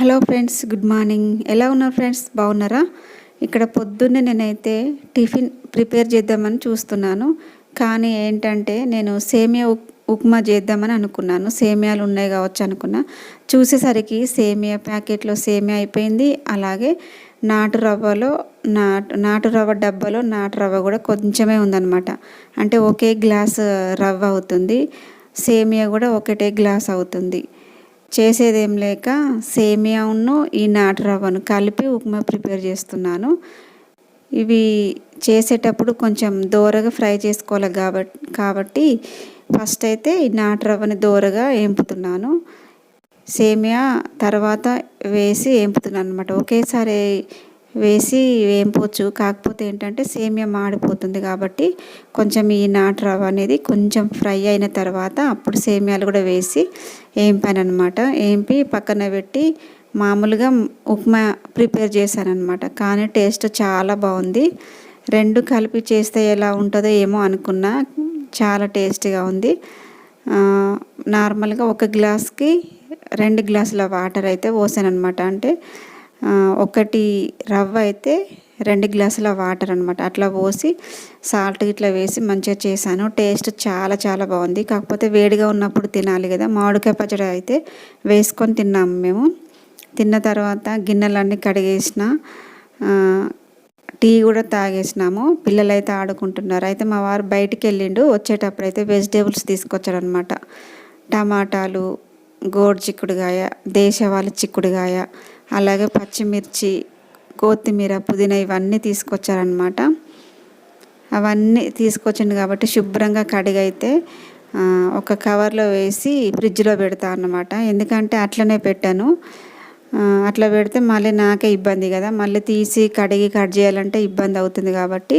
Hello friends good morning. ఎలా ఉన్నారు friends? బాగున్నారా? ఇక్కడ పొద్దున్నే నేనైతే టిఫిన్ ప్రిపేర్ చేద్దామని చూస్తున్నాను. కానీ ఏంటంటే నేను సేమియా ఉప్మా చేద్దామని అనుకున్నాను. సేమియాలు ఉన్నాయి కావచ్చు అనుకున్నా. చూసేసరికి సేమియా ప్యాకెట్లో సేమియా అయిపోయింది. అలాగే నాటు రవ్వలో నాటు నాటు రవ్వ డబ్బాలో నాటు రవ్వ కూడా కొంచెమే ఉందన్నమాట. అంటే ఒకే గ్లాస్ రవ్వ అవుతుంది. సేమియా కూడా ఒకటే గ్లాస్ అవుతుంది. చేసేదేం లేక సేమియాను ఈ నాటు రవ్వను కలిపి ఉప్మా ప్రిపేర్ చేస్తున్నాను. ఇవి చేసేటప్పుడు కొంచెం దోరగా ఫ్రై చేసుకోవాలి కాబట్టి కాబట్టి ఫస్ట్ అయితే ఈ నాటు రవ్వని దోరగా వేంపుతున్నాను సేమియా తర్వాత వేసి వేంపుతున్నాను అనమాట ఒకేసారి వేసి వేంపవచ్చు కాకపోతే ఏంటంటే సేమియా మాడిపోతుంది కాబట్టి కొంచెం ఈ నాటు రవ్వ అనేది కొంచెం ఫ్రై అయిన తర్వాత అప్పుడు సేమియాలు కూడా వేసి వేంపాను అనమాట వేంపి పక్కన పెట్టి మామూలుగా ఉప్మా ప్రిపేర్ చేశాను అనమాట కానీ టేస్ట్ చాలా బాగుంది. రెండు కలిపి చేస్తే ఎలా ఉంటుందో ఏమో అనుకున్నా చాలా టేస్టీగా ఉంది. నార్మల్గా ఒక గ్లాస్కి రెండు గ్లాసుల వాటర్ అయితే పోసాను అనమాట అంటే ఒకటి రవ్వ అయితే రెండు గ్లాసుల వాటర్ అనమాట అట్లా పోసి సాల్ట్ ఇట్లా వేసి మంచిగా చేశాను. టేస్ట్ చాలా చాలా బాగుంది. కాకపోతే వేడిగా ఉన్నప్పుడు తినాలి కదా. మామిడికాయ పచ్చడి అయితే వేసుకొని తిన్నాము మేము. తిన్న తర్వాత గిన్నెలన్నీ కడిగేసిన టీ కూడా తాగేసినాము. పిల్లలు అయితే ఆడుకుంటున్నారు. అయితే మా వారు బయటికి వెళ్ళిండు. వచ్చేటప్పుడు అయితే వెజిటేబుల్స్ తీసుకొచ్చాడు అనమాట టమాటాలు గోడు చిక్కుడుగాయ దేశవాళి చిక్కుడుగాయ అలాగే పచ్చిమిర్చి కొత్తిమీర పుదీనా ఇవన్నీ తీసుకొచ్చారనమాట అవన్నీ తీసుకొచ్చిండు కాబట్టి శుభ్రంగా కడిగైతే ఒక కవర్లో వేసి ఫ్రిడ్జ్లో పెడతా అన్నమాట ఎందుకంటే అట్లనే పెట్టాను. అట్లా పెడితే మళ్ళీ నాకే ఇబ్బంది కదా. మళ్ళీ తీసి కడిగి కట్ చేయాలంటే ఇబ్బంది అవుతుంది కాబట్టి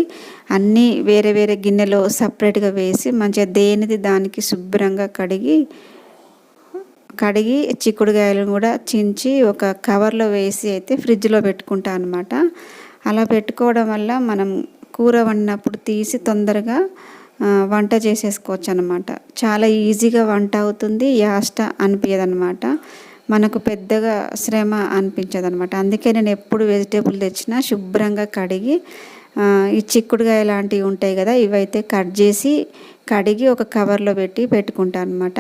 అన్నీ వేరే వేరే గిన్నెలో సపరేట్గా వేసి మంచిగా దేనిది దానికి శుభ్రంగా కడిగి కడిగి చిక్కుడుకాయలను కూడా చించి ఒక కవర్లో వేసి అయితే ఫ్రిడ్జ్లో పెట్టుకుంటా అనమాట అలా పెట్టుకోవడం వల్ల మనం కూర వండినప్పుడు తీసి తొందరగా వంట చేసేసుకోవచ్చు అనమాట చాలా ఈజీగా వంట అవుతుంది యాస్ట్ అనిపించదనమాట మనకు పెద్దగా శ్రమ అనిపించదనమాట అందుకే నేను ఎప్పుడు వెజిటేబుల్ తెచ్చినా శుభ్రంగా కడిగి ఈ చిక్కుడుకాయ లాంటివి ఉంటాయి కదా ఇవైతే కట్ చేసి కడిగి ఒక కవర్లో పెట్టి పెట్టుకుంటాను అనమాట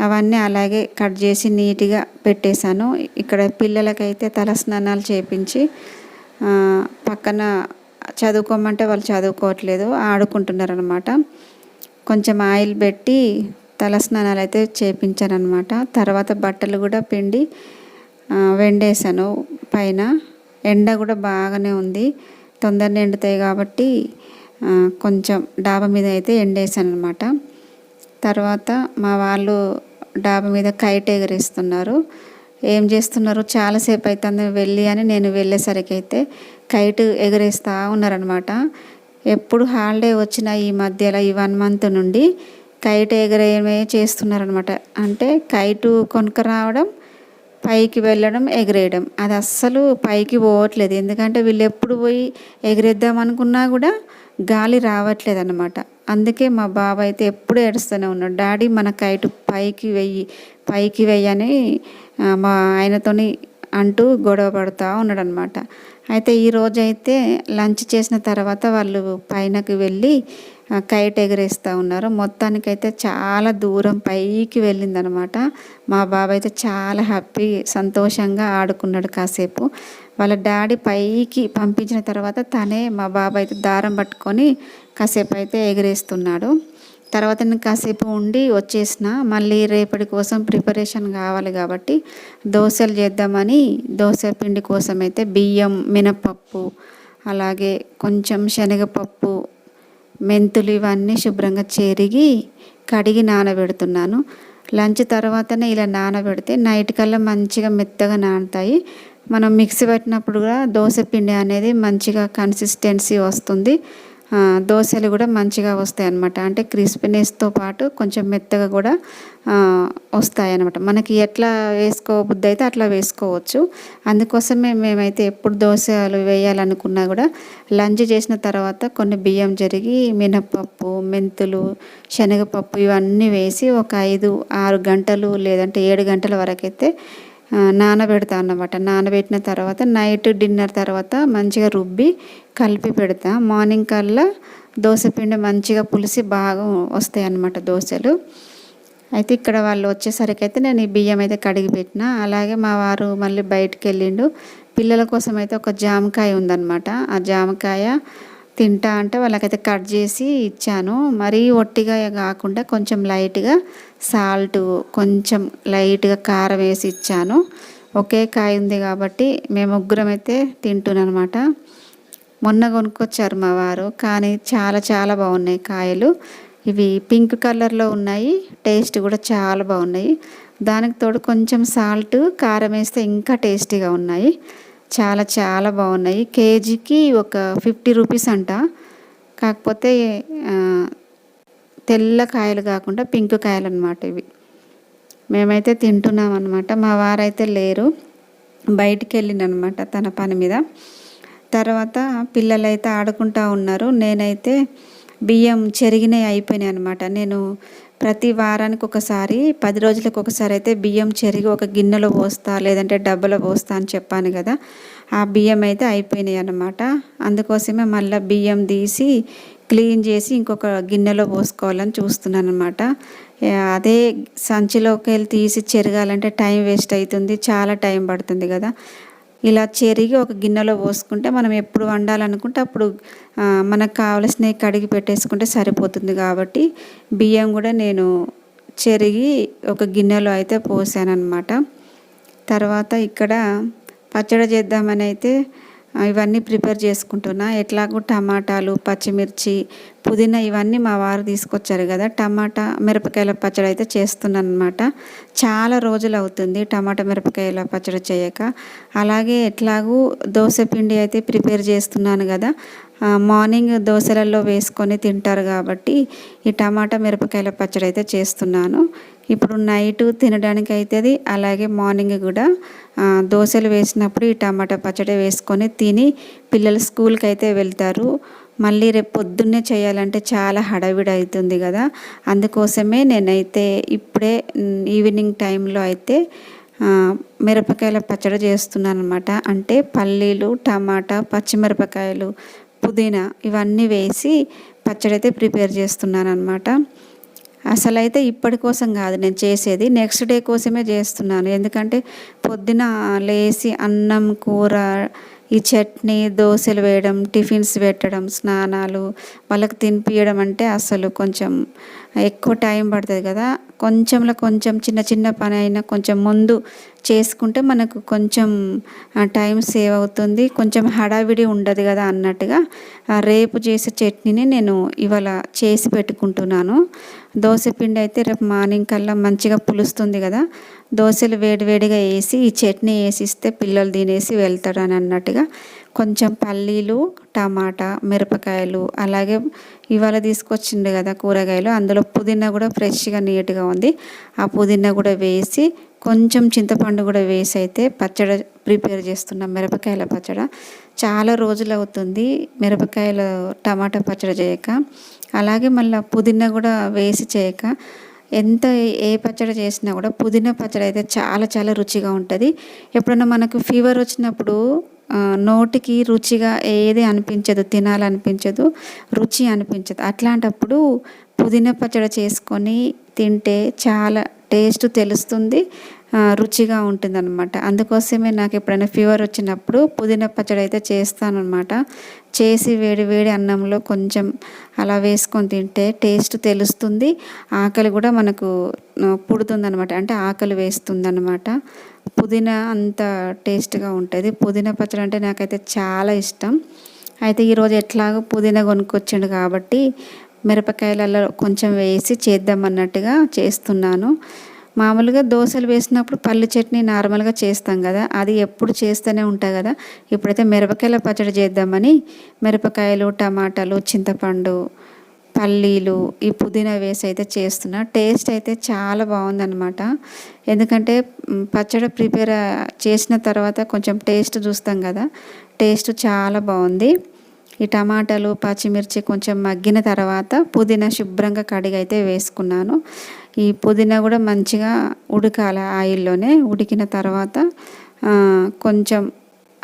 అవన్నీ అలాగే కట్ చేసి నీట్గా పెట్టేశాను. ఇక్కడ పిల్లలకైతే తల స్నానాలు చేపించి పక్కన చదువుకోమంటే వాళ్ళు చదువుకోవట్లేదు ఆడుకుంటున్నారు అనమాట కొంచెం ఆయిల్ పెట్టి తల స్నానాలు అయితే చేపించానమాట తర్వాత బట్టలు కూడా పిండి ఆ, వెండేసాను పైన. ఎండ కూడా బాగానే ఉంది. తొందరగా ఎండుతాయి కాబట్టి కొంచెం డాబా మీద అయితే ఎండేసాను అనమాట తర్వాత మా వాళ్ళు డాబా మీద కైట్ ఎగరేస్తున్నారు. ఏం చేస్తున్నారు? చాలాసేపు అవుతుంది వెళ్ళి అని నేను వెళ్ళేసరికి అయితే కైట్ ఎగరేస్తూ ఉన్నారనమాట ఎప్పుడు హాలిడే వచ్చిన ఈ మధ్యలో ఈ వన్ మంత్ నుండి కైట్ ఎగరేయమే చేస్తున్నారనమాట అంటే కైటు కొనుక్క రావడం పైకి వెళ్ళడం ఎగరేయడం. అది అస్సలు పైకి పోవట్లేదు. ఎందుకంటే వీళ్ళు ఎప్పుడు పోయి ఎగరేద్దాం అనుకున్నా కూడా గాలి రావట్లేదు అనమాట అందుకే మా బాబాయ్ అయితే ఎప్పుడు ఏడుస్తూనే ఉన్నాడు. డాడీ మన కైటు పైకి వెయ్యి పైకి వెయ్యని మా ఆయనతోని అంటూ గొడవ పడుతూ ఉన్నాడు అనమాట అయితే ఈరోజైతే లంచ్ చేసిన తర్వాత వాళ్ళు పైనకి వెళ్ళి కైట్ ఎగరేస్తూ ఉన్నారు. మొత్తానికైతే చాలా దూరం పైకి వెళ్ళిందనమాట. మా బాబాయ్ అయితే చాలా హ్యాపీ సంతోషంగా ఆడుకున్నాడు కాసేపు. వాళ్ళ డాడీ పైకి పంపించిన తర్వాత తనే మా బాబాయ్ అయితే దారం పట్టుకొని కాసేపు అయితే ఎగరేస్తున్నాడు. తర్వాత నేను కాసేపు ఉండి వచ్చేసిన. మళ్ళీ రేపటి కోసం ప్రిపరేషన్ కావాలి కాబట్టి దోశలు చేద్దామని దోశ పిండి కోసం అయితే బియ్యం మినపప్పు అలాగే కొంచెం శనగపప్పు మెంతులు ఇవన్నీ శుభ్రంగా చెరిగి కడిగి నానబెడుతున్నాను. లంచ్ తర్వాతనే ఇలా నానబెడితే నైట్ కల్లా మంచిగా మెత్తగా నానుతాయి. మనం మిక్సీ పెట్టినప్పుడు కూడా దోశ పిండి అనేది మంచిగా కన్సిస్టెన్సీ వస్తుంది. దోశలు కూడా మంచిగా వస్తాయి అన్నమాట అంటే క్రిస్పీనెస్తో పాటు కొంచెం మెత్తగా కూడా వస్తాయి అన్నమాట మనకి ఎట్లా వేసుకోబుద్ది అయితే అట్లా వేసుకోవచ్చు. అందుకోసమే మేమైతే ఎప్పుడు దోశలు వేయాలనుకున్నా కూడా లంచ్ చేసిన తర్వాత కొన్ని బియ్యం జరిగి మినపప్పు మెంతులు శనగపప్పు ఇవన్నీ వేసి ఒక ఐదు ఆరు గంటలు లేదంటే ఏడు గంటల వరకైతే నానబెడతా అన్నమాట. నానబెట్టిన తర్వాత నైట్ డిన్నర్ తర్వాత మంచిగా రుబ్బి కలిపి పెడతా. మార్నింగ్ కల్లా దోశ పిండి మంచిగా పులిసి బాగా వస్తాయి అన్నమాట దోశలు. అయితే ఇక్కడ వాళ్ళు వచ్చేసరికి అయితే నేను ఈ బియ్యం అయితే కడిగి పెట్టిన. అలాగే మా వారు మళ్ళీ బయటికి వెళ్ళిండు. పిల్లల కోసం అయితే ఒక జామకాయ ఉందన్నమాట. ఆ జామకాయ తింటా అంటే వాళ్ళకైతే కట్ చేసి ఇచ్చాను. మరీ ఒట్టిగా కాకుండా కొంచెం లైట్గా సాల్ట్ కొంచెం లైట్గా కారం వేసి ఇచ్చాను. ఒకే కాయ ఉంది కాబట్టి మేము ముగ్గురం అయితే తింటున్నాను అనమాట మొన్న కొనుక్కొచ్చారు మా వారు కానీ చాలా చాలా బాగున్నాయి కాయలు. ఇవి పింక్ కలర్లో ఉన్నాయి టేస్ట్ కూడా చాలా బాగున్నాయి. దానికి తోడు కొంచెం సాల్ట్ కారం వేస్తే ఇంకా టేస్టీగా ఉన్నాయి. చాలా చాలా బాగున్నాయి. కేజీకి ఒక ఫిఫ్టీ రూపీస్ అంట. కాకపోతే తెల్ల కాయలు కాకుండా పింక్ కాయలు అనమాట ఇవి. మేమైతే తింటున్నాం అనమాట మా వారైతే లేరు. బయటికి వెళ్ళినమాట తన పని మీద. తర్వాత పిల్లలైతే ఆడుకుంటా ఉన్నారు. నేనైతే బియ్యం చెరిగినవి అయిపోయినాయి అనమాట నేను ప్రతి వారానికి ఒకసారి పది రోజులకు ఒకసారి అయితే బియ్యం చెరిగి ఒక గిన్నెలో పోస్తా లేదంటే డబ్బలో పోస్తా అని చెప్పాను కదా. ఆ బియ్యం అయితే అయిపోయినాయి అన్నమాట. అందుకోసమే మళ్ళీ బియ్యం తీసి క్లీన్ చేసి ఇంకొక గిన్నెలో పోసుకోవాలని చూస్తున్నాను అనమాట అదే సంచిలోకి వెళ్ళి తీసి చెరగాలంటే టైం వేస్ట్ అవుతుంది చాలా టైం పడుతుంది కదా. ఇలా చెరిగి ఒక గిన్నెలో పోసుకుంటే మనం ఎప్పుడు వండాలనుకుంటే అప్పుడు మనకు కావలసినవి కడిగి పెట్టేసుకుంటే సరిపోతుంది కాబట్టి బియ్యం కూడా నేను చెరిగి ఒక గిన్నెలో అయితే పోసాను అనమాట తర్వాత ఇక్కడ పచ్చడి చేద్దామని అయితే ఇవన్నీ ప్రిపేర్ చేసుకుంటున్నా. ఎట్లాగో టమాటాలు పచ్చిమిర్చి పుదీనా ఇవన్నీ మా వారు తీసుకొచ్చారు కదా. టమాటా మిరపకాయల పచ్చడి అయితే చేస్తున్నాను అనమాట చాలా రోజులు అవుతుంది టమాటా మిరపకాయల పచ్చడి చేయక. అలాగే ఎట్లాగూ దోశ పిండి అయితే ప్రిపేర్ చేస్తున్నాను కదా. మార్నింగ్ దోశలలో వేసుకొని తింటారు కాబట్టి ఈ టమాటా మిరపకాయల పచ్చడి అయితే చేస్తున్నాను. ఇప్పుడు నైట్ తినడానికి అవుతుంది అలాగే మార్నింగ్ కూడా దోశలు వేసినప్పుడు ఈ టమాటా పచ్చడి వేసుకొని తిని పిల్లలు స్కూల్కి అయితే వెళ్తారు. మళ్ళీ రేపు పొద్దున్నే చేయాలంటే చాలా హడావిడి అవుతుంది కదా. అందుకోసమే నేనైతే ఇప్పుడే ఈవినింగ్ టైంలో అయితే మిరపకాయల పచ్చడి చేస్తున్నాను అనమాట అంటే పల్లీలు టమాటా పచ్చిమిరపకాయలు పుదీనా ఇవన్నీ వేసి పచ్చడి అయితే ప్రిపేర్ చేస్తున్నాను అనమాట అసలైతే ఇప్పటి కోసం కాదు నేను చేసేది నెక్స్ట్ డే కోసమే చేస్తున్నాను. ఎందుకంటే పొద్దున లేచి అన్నం కూర ఈ చట్నీ దోశలు వేయడం టిఫిన్స్ పెట్టడం స్నానాలు వాళ్ళకి తినిపించడం అంటే అసలు కొంచెం ఎక్కువ టైం పడుతుంది కదా. కొంచెంలో కొంచెం చిన్న చిన్న పని అయినా కొంచెం ముందు చేసుకుంటే మనకు కొంచెం టైం సేవ్ అవుతుంది. కొంచెం హడావిడి ఉండదు కదా అన్నట్టుగా రేపు చేసే చట్నీని నేను ఇవాళ చేసి పెట్టుకుంటున్నాను. దోశ పిండి అయితే రేపు మార్నింగ్ కల్లా మంచిగా పులుస్తుంది కదా. దోశలు వేడివేడిగా వేసి ఈ చట్నీ వేసిస్తే పిల్లలు తినేసి వెళ్తారు అని అన్నట్టుగా కొంచెం పల్లీలు టమాటా మిరపకాయలు అలాగే ఇవాళ తీసుకొచ్చిండు కదా కూరగాయలు అందులో పుదీనా కూడా ఫ్రెష్గా నీట్గా ఉంది. ఆ పుదీనా కూడా వేసి కొంచెం చింతపండు కూడా వేసి అయితే పచ్చడి ప్రిపేర్ చేస్తున్నాం మిరపకాయల పచ్చడి. చాలా రోజులు అవుతుంది మిరపకాయల టమాటా పచ్చడి చేయక. అలాగే మళ్ళీ పుదీనా కూడా వేసి చేయక. ఎంత ఏ పచ్చడి చేసినా కూడా పుదీనా పచ్చడి అయితే చాలా చాలా రుచిగా ఉంటుంది. ఎప్పుడైనా మనకు ఫీవర్ వచ్చినప్పుడు నోటికి రుచిగా ఏది అనిపించదు తినాలనిపించదు రుచి అనిపించదు. అట్లాంటప్పుడు పుదీనా పచ్చడి చేసుకొని తింటే చాలా టేస్ట్ తెలుస్తుంది రుచిగా ఉంటుంది అనమాట అందుకోసమే నాకు ఎప్పుడైనా ఫీవర్ వచ్చినప్పుడు పుదీనా పచ్చడి అయితే చేస్తానన్నమాట. చేసి వేడి వేడి అన్నంలో కొంచెం అలా వేసుకొని తింటే టేస్ట్ తెలుస్తుంది. ఆకలి కూడా మనకు పుడుతుంది అనమాట అంటే ఆకలి వేస్తుంది అనమాట పుదీనా అంత టేస్ట్గా ఉంటుంది. పుదీనా పచ్చడి అంటే నాకైతే చాలా ఇష్టం. అయితే ఈరోజు ఎట్లాగో పుదీనా కొనుక్కొచ్చిండు కాబట్టి మిరపకాయలలో కొంచెం వేసి చేద్దామన్నట్టుగా చేస్తున్నాను. మామూలుగా దోశలు వేసినప్పుడు పల్లి చట్నీ నార్మల్గా చేస్తాం కదా అది ఎప్పుడు చేస్తూనే ఉంటా కదా. ఇప్పుడైతే మిరపకాయల పచ్చడి చేద్దామని మిరపకాయలు టమాటాలు చింతపండు పల్లీలు ఈ పుదీనా వేసి అయితే చేస్తున్నా. టేస్ట్ అయితే చాలా బాగుందనమాట ఎందుకంటే పచ్చడి ప్రిపేర్ చేసిన తర్వాత కొంచెం టేస్ట్ చూస్తాం కదా టేస్ట్ చాలా బాగుంది. ఈ టమాటాలు పచ్చిమిర్చి కొంచెం మగ్గిన తర్వాత పుదీనా శుభ్రంగా కడిగి అయితే వేసుకున్నాను. ఈ పుదీనా కూడా మంచిగా ఉడకాలి ఆయిల్లోనే. ఉడికిన తర్వాత కొంచెం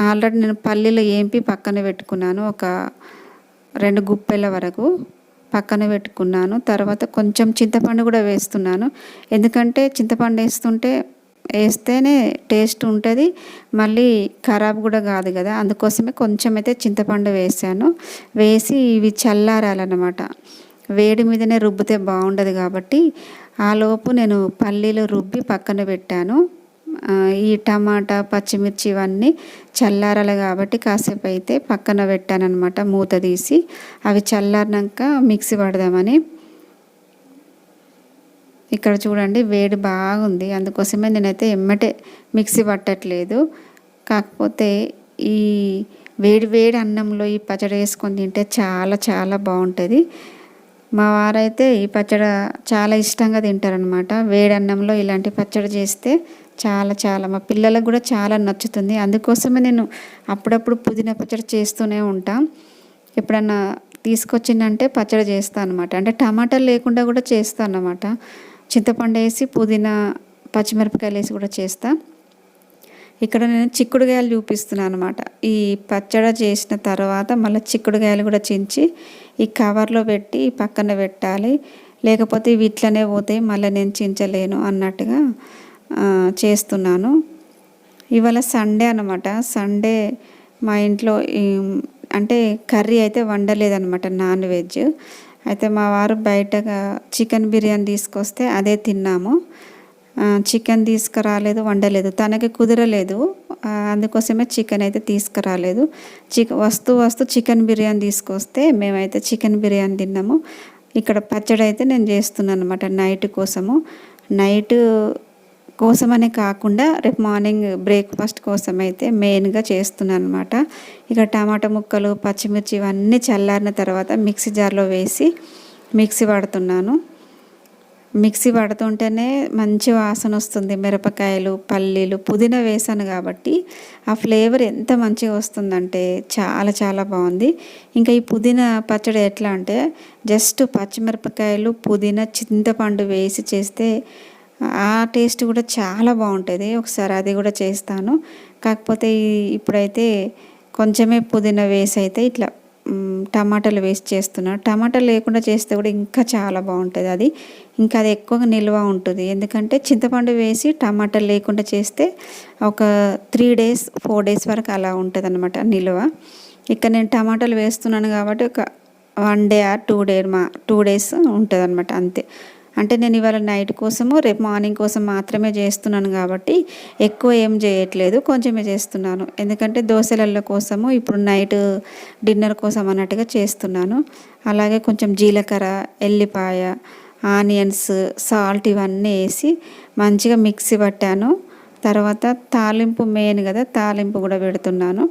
ఆల్రెడీ నేను పల్లీలు ఏంపి పక్కన పెట్టుకున్నాను. ఒక రెండు గుప్పెల వరకు పక్కన పెట్టుకున్నాను. తర్వాత కొంచెం చింతపండు కూడా వేస్తున్నాను. ఎందుకంటే చింతపండు వేస్తుంటే వేస్తేనే టేస్ట్ ఉంటుంది. మళ్ళీ ఖరాబ్ కూడా కాదు కదా. అందుకోసమే కొంచెం అయితే చింతపండు వేసాను. వేసి ఇవి చల్లారాలన్నమాట. వేడి మీదనే రుబ్బితే బాగుండదు కాబట్టి ఆ లోపు నేను పల్లీలు రుబ్బి పక్కన పెట్టాను. ఈ టమాటా పచ్చిమిర్చి ఇవన్నీ చల్లారాలి కాబట్టి కాసేపు అయితే పక్కన పెట్టానమాట మూత తీసి. అవి చల్లారినాక మిక్సీ పడదామని. ఇక్కడ చూడండి వేడి బాగుంది. అందుకోసమే నేనైతే ఎమ్మటే మిక్సీ పట్టట్లేదు. కాకపోతే ఈ వేడి వేడి అన్నంలో ఈ పచ్చడి వేసుకొని తింటే చాలా చాలా బాగుంటుంది. మా వారైతే ఈ పచ్చడి చాలా ఇష్టంగా తింటారనమాట వేడన్నంలో ఇలాంటి పచ్చడి చేస్తే చాలా చాలా మా పిల్లలకు కూడా చాలా నచ్చుతుంది. అందుకోసమే నేను అప్పుడప్పుడు పుదీనా పచ్చడి చేస్తూనే ఉంటాం. ఎప్పుడన్నా తీసుకొచ్చిందంటే పచ్చడి చేస్తాను అనమాట అంటే టమాటాలు లేకుండా కూడా చేస్తాను అన్నమాట. చింతపండు వేసి పుదీనా పచ్చిమిరపకాయలు వేసి కూడా చేస్తాను ఇక్కడ నేను చిక్కుడుగాయలు చూపిస్తున్నాను అనమాట ఈ పచ్చడి చేసిన తర్వాత మళ్ళీ చిక్కుడుగాయలు కూడా చించి ఈ కవర్లో పెట్టి పక్కన పెట్టాలి. లేకపోతే ఇవి ఇట్లనే పోతాయి మళ్ళీ నేను చించలేను అన్నట్టుగా చేస్తున్నాను. ఇవాళ సండే అనమాట సండే మా ఇంట్లో అంటే కర్రీ అయితే వండలేదనమాట నాన్ వెజ్. అయితే మా వారు బయటగా చికెన్ బిర్యానీ తీసుకొస్తే అదే తిన్నాము. చికెన్ తీసుకురాలేదు వండలేదు. తనకి కుదరలేదు. అందుకోసమే చికెన్ అయితే తీసుకురాలేదు. చిక వస్తూ వస్తూ చికెన్ బిర్యానీ తీసుకొస్తే మేమైతే చికెన్ బిర్యానీ తిన్నాము. ఇక్కడ పచ్చడి అయితే నేను చేస్తున్నాను అనమాట నైట్ కోసము. నైట్ కోసమనే కాకుండా రేపు మార్నింగ్ బ్రేక్ఫాస్ట్ కోసం అయితే మెయిన్గా చేస్తున్నాను అనమాట ఇక టమాటా ముక్కలు పచ్చిమిర్చి ఇవన్నీ చల్లారిన తర్వాత మిక్సీ జార్లో వేసి మిక్సీ పడుతున్నాను మిక్సీ పడుతుంటేనే మంచి వాసన వస్తుంది. మిరపకాయలు పల్లీలు పుదీనా వేసాను కాబట్టి ఆ ఫ్లేవర్ ఎంత మంచిగా వస్తుందంటే చాలా చాలా బాగుంది. ఇంకా ఈ పుదీనా పచ్చడి ఎట్లా అంటే జస్ట్ పచ్చిమిరపకాయలు పుదీనా చింతపండు వేసి చేస్తే ఆ టేస్ట్ కూడా చాలా బాగుంటుంది. ఒకసారి అది కూడా చేస్తాను. కాకపోతే ఇప్పుడైతే కొంచెమే పుదీనా వేసి అయితే ఇట్లా టమాటాలు వేసి చేస్తున్నాను టమాటాలు లేకుండా చేస్తే కూడా ఇంకా చాలా బాగుంటుంది అది. ఇంకా అది ఎక్కువగా నిల్వ ఉంటుంది. ఎందుకంటే చింతపండు వేసి టమాటాలు లేకుండా చేస్తే ఒక త్రీ డేస్ ఫోర్ డేస్ వరకు అలా ఉంటుంది అనమాట నిల్వ. ఇక్కడ నేను టమాటాలు వేస్తున్నాను కాబట్టి ఒక one day or two day మా టూ డేస్ ఉంటుంది అనమాట అంతే. అంటే నేను ఇవాళ నైట్ కోసము రేపు మార్నింగ్ కోసం మాత్రమే చేస్తున్నాను కాబట్టి ఎక్కువ ఏం చేయట్లేదు కొంచెమే చేస్తున్నాను. ఎందుకంటే దోశలల్లో కోసము ఇప్పుడు నైట్ డిన్నర్ కోసం అన్నట్టుగా చేస్తున్నాను. అలాగే కొంచెం జీలకర్ర ఎల్లిపాయ ఆనియన్స్ సాల్ట్ ఇవన్నీ వేసి మంచిగా మిక్సీ పట్టాను. తర్వాత తాలింపు మెయిన్ కదా తాలింపు కూడా పెడుతున్నాను.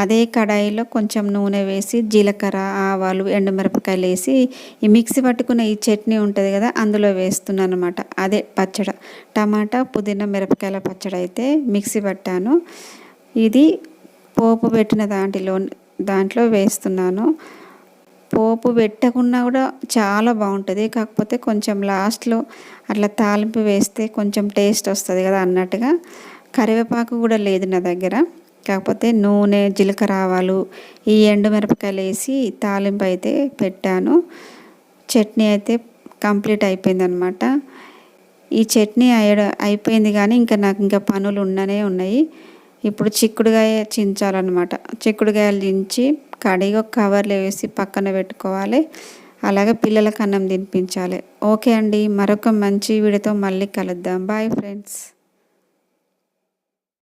అదే కడాయిలో కొంచెం నూనె వేసి జీలకర్ర ఆవాలు ఎండుమిరపకాయలు వేసి ఈ మిక్సీ పట్టుకున్న ఈ చట్నీ ఉంటుంది కదా అందులో వేస్తున్నాను అనమాట అదే పచ్చడి. టమాటా పుదీనా మిరపకాయల పచ్చడి అయితే మిక్సీ పట్టాను. ఇది పోపు పెట్టిన దాంట్లో దాంట్లో వేస్తున్నాను. పోపు పెట్టకుండా కూడా చాలా బాగుంటుంది. కాకపోతే కొంచెం లాస్ట్లో అట్లా తాలింపు వేస్తే కొంచెం టేస్ట్ వస్తుంది కదా అన్నట్టుగా. కరివేపాకు కూడా లేదు నా దగ్గర. కాకపోతే నూనె జీలకర్ర ఆవాలు ఈ ఎండుమిరపకాయలు వేసి తాలింపు అయితే పెట్టాను. చట్నీ అయితే కంప్లీట్ అయిపోయింది అనమాట ఈ చట్నీ అయ్య అయిపోయింది కానీ ఇంకా నాకు ఇంకా పనులు ఉండనే ఉన్నాయి. ఇప్పుడు చిక్కుడుగాయ చించాలన్నమాట. చిక్కుడుగాయలు చించి కడిగి ఒక కవర్లో వేసి పక్కన పెట్టుకోవాలి. అలాగే పిల్లలకు అన్నం తినిపించాలి. ఓకే అండి. మరొక మంచి వీడియోతో మళ్ళీ కలుద్దాం. Bye friends.